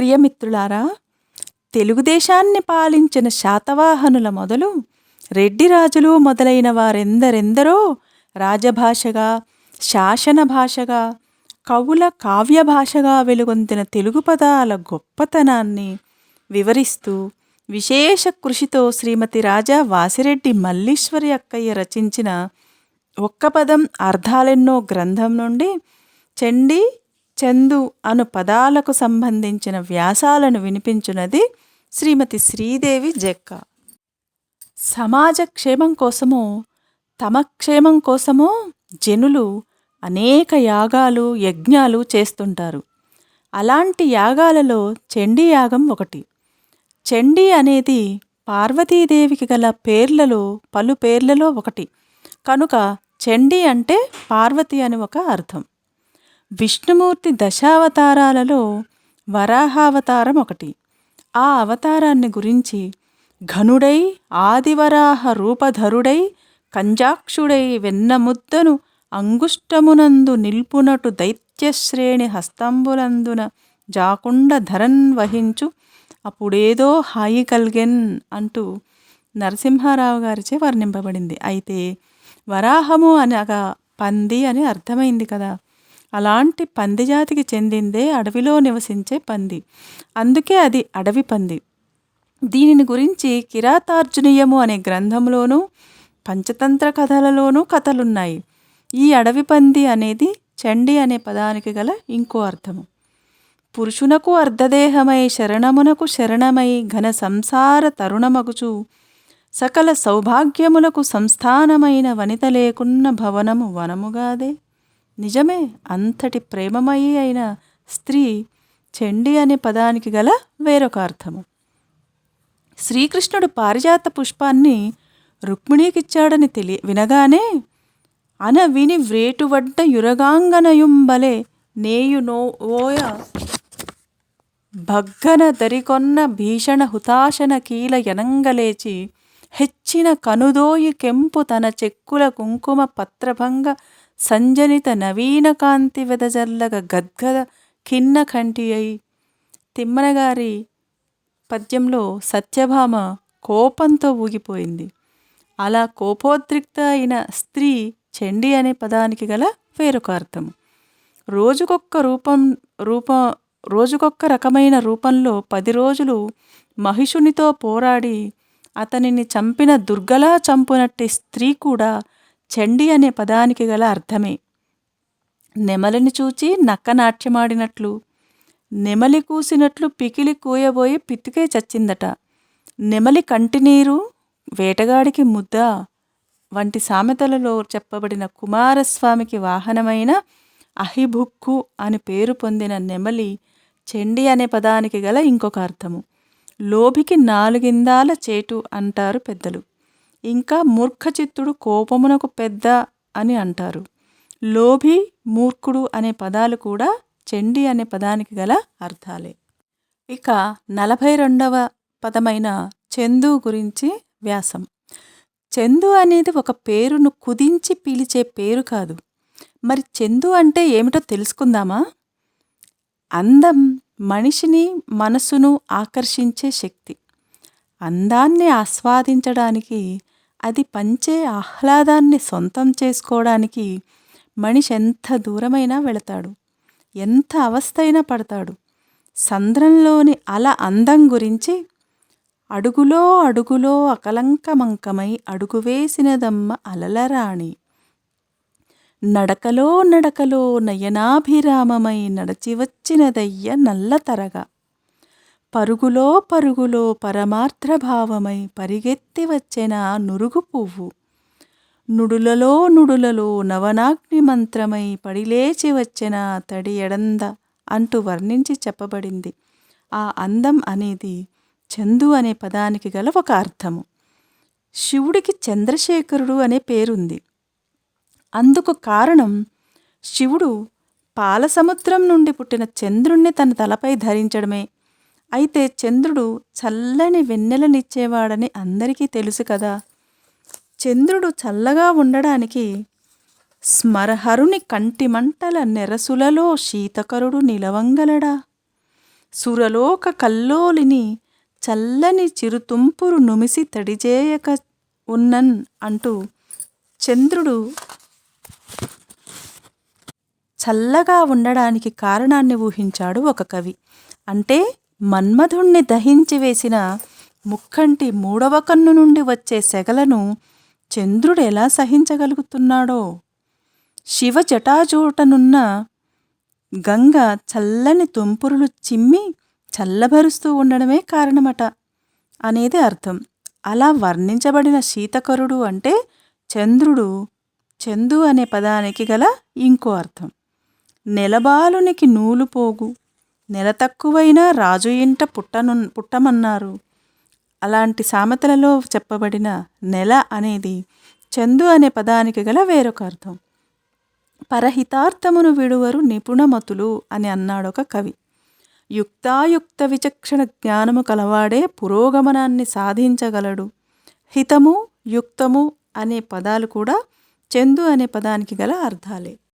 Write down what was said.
ప్రియమిత్రులారా తెలుగుదేశాన్ని పాలించిన శాతవాహనుల మొదలు రెడ్డి రాజులు మొదలైన వారెందరెందరో రాజభాషగా శాసన భాషగా కవుల కావ్య భాషగా వెలుగొందిన తెలుగు పదాల గొప్పతనాన్ని వివరిస్తూ విశేష కృషితో శ్రీమతి రాజా వాసిరెడ్డి మల్లీశ్వరి అక్కయ్య రచించిన ఒక్క పదం అర్థాలెన్నో గ్రంథం నుండి చండి చందు అను పదాలకు సంబంధించిన వ్యాసాలను వినిపించున్నది శ్రీమతి శ్రీదేవి జెక్క. సమాజ క్షేమం కోసమో తమ క్షేమం కోసమో జనులు అనేక యాగాలు యజ్ఞాలు చేస్తుంటారు. అలాంటి యాగాలలో చండీ యాగం ఒకటి. చండీ అనేది పార్వతీదేవికి గల పేర్లలో పలు పేర్లలో ఒకటి. కనుక చండీ అంటే పార్వతి అని ఒక అర్థం. విష్ణుమూర్తి దశావతారాలలో వరాహావతారం ఒకటి. ఆ అవతారాన్ని గురించి ఘనుడై ఆదివరాహ రూపధరుడై కంజాక్షుడై వెన్నముద్దను అంగుష్టమునందు నిల్పునటు దైత్యశ్రేణి హస్తంబులందున జాకుండ ధరన్ వహించు అప్పుడేదో హాయి కల్గెన్ అంటూ నరసింహారావు గారిచే వర్ణింపబడింది. అయితే వరాహము అనగా పంది అని అర్థమైంది కదా. అలాంటి పంది జాతికి చెందిందే అడవిలో నివసించే పంది. అందుకే అది అడవి పంది. దీనిని గురించి కిరాతార్జునీయము అనే గ్రంథంలోనూ పంచతంత్ర కథలలోనూ కథలున్నాయి. ఈ అడవి పంది అనేది చండి అనే పదానికి గల ఇంకో అర్థము. పురుషునకు అర్ధదేహమై శరణమునకు శరణమై ఘన సంసార తరుణమగుచు సకల సౌభాగ్యములకు సంస్థానమైన వనిత లేకున్న భవనము వనముగాదే. నిజమే అంతటి ప్రేమమయి అయిన స్త్రీ చెండి అనే పదానికి గల వేరొక అర్థము. శ్రీకృష్ణుడు పారిజాత పుష్పాన్ని రుక్మిణీకిచ్చాడని తెలియ వినగానే అన విని వ్రేటువడ్డ యురగాంగనయుంబలే నేయు నో ఓయ. భగ్గన దరికొన్న భీషణ హుతాశన కీల ఎనంగలేచి హెచ్చిన కనుదోయి కెంపు తన చెక్కుల కుంకుమ పత్రభంగ సంజనిత నవీన కాంతి వెదజల్లగ గద్గద ఖిన్న కంటి అయి తిమ్మనగారి పద్యంలో సత్యభామ కోపంతో ఊగిపోయింది అలా కోపోద్రిక్త అయిన స్త్రీ చండి అనే పదానికి గల వేరొక అర్థం రోజుకొక్క రూపం రూప రోజుకొక్క రకమైన రూపంలో పది రోజులు మహిషునితో పోరాడి అతనిని చంపిన దుర్గలా చంపునట్టి స్త్రీ కూడా చండి అనే పదానికి గల అర్థమే. నెమలిని చూచి నక్క నాట్యమాడినట్లు నెమలి కూసినట్లు పికిలి కూయబోయి పితికే చచ్చిందట. నెమలి కంటినీరు వేటగాడికి ముద్ద వంటి సామెతలలో చెప్పబడిన కుమారస్వామికి వాహనమైన అహిభుక్కు అని పేరు పొందిన నెమలి చెండి అనే పదానికి గల ఇంకొక అర్థము. లోభికి నాలుగిందాల చేటు అంటారు పెద్దలు. ఇంకా మూర్ఖచిత్తుడు కోపమునకు పెద్ద అని అంటారు. లోభి మూర్ఖుడు అనే పదాలు కూడా చెండి అనే పదానికి గల అర్థాలే. ఇక నలభై రెండవ పదమైన చందు గురించి వ్యాసం. చందు అనేది ఒక పేరును కుదించి పిలిచే పేరు కాదు. మరి చందు అంటే ఏమిటో తెలుసుకుందామా? అందం మనిషిని మనసును ఆకర్షించే శక్తి. అందాన్ని ఆస్వాదించడానికి అది పంచే ఆహ్లాదాన్ని సొంతం చేసుకోవడానికి మనిషి ఎంత దూరమైనా వెళతాడు. ఎంత అవస్థైనా పడతాడు. సంద్రంలోని అల అందం గురించి అడుగులో అడుగులో అకలంకమంకమై అడుగు వేసినదమ్మ అలలరాణి. నడకలో నడకలో నయనాభిరామమై నడచి వచ్చినదయ్య నల్లతరగా. పరుగులో పరుగులో పరమార్థభావమై పరిగెత్తి వచ్చిన నురుగు పువ్వు. నుడులలో నుడులలో నవనాగ్ని మంత్రమై పడిలేచి వచ్చిన తడి ఎడంద అంటూ వర్ణించి చెప్పబడింది. ఆ అందం అనేది చందు అనే పదానికి గల ఒక అర్థము. శివుడికి చంద్రశేఖరుడు అనే పేరుంది. అందుకు కారణం శివుడు పాలసముద్రం నుండి పుట్టిన చంద్రుణ్ణి తన తలపై ధరించడమే. అయితే చంద్రుడు చల్లని వెన్నెలనిచ్చేవాడని అందరికీ తెలుసు కదా. చంద్రుడు చల్లగా ఉండడానికి స్మరహరుని కంటిమంటల నెరసులలో శీతకరుడు నిలవంగలడా? సురలోక కల్లోలిని చల్లని చిరుతుంపురు నుమిసి తడిజేయక ఉన్నన్ అంటూ చంద్రుడు చల్లగా ఉండడానికి కారణాన్ని ఊహించాడు ఒక కవి. అంటే మన్మధుణ్ణి దహించి వేసిన ముక్కంటి మూడవ కన్ను నుండి వచ్చే సెగలను చంద్రుడు ఎలా సహించగలుగుతున్నాడో? శివ జటాజూటనున్న గంగ చల్లని తుంపురులు చిమ్మి చల్లబరుస్తూ ఉండడమే కారణమట అనేది అర్థం. అలా వర్ణించబడిన శీతకరుడు అంటే చంద్రుడు. చందు అనే పదానికి గల ఇంకో అర్థం. నెలబాలునికి నూలు పోగు. నెల తక్కువైనా రాజు ఇంట పుట్టను పుట్టమన్నారు. అలాంటి సామెతలలో చెప్పబడిన నెల అనేది చందు అనే పదానికి గల వేరొక అర్థం. పరహితార్థమును విడువరు నిపుణమతులు అని అన్నాడొక కవి. యుక్తాయుక్త విచక్షణ జ్ఞానము కలవాడే పురోగమనాన్ని సాధించగలడు. హితము యుక్తము అనే పదాలు కూడా చందు అనే పదానికి గల అర్థాలే.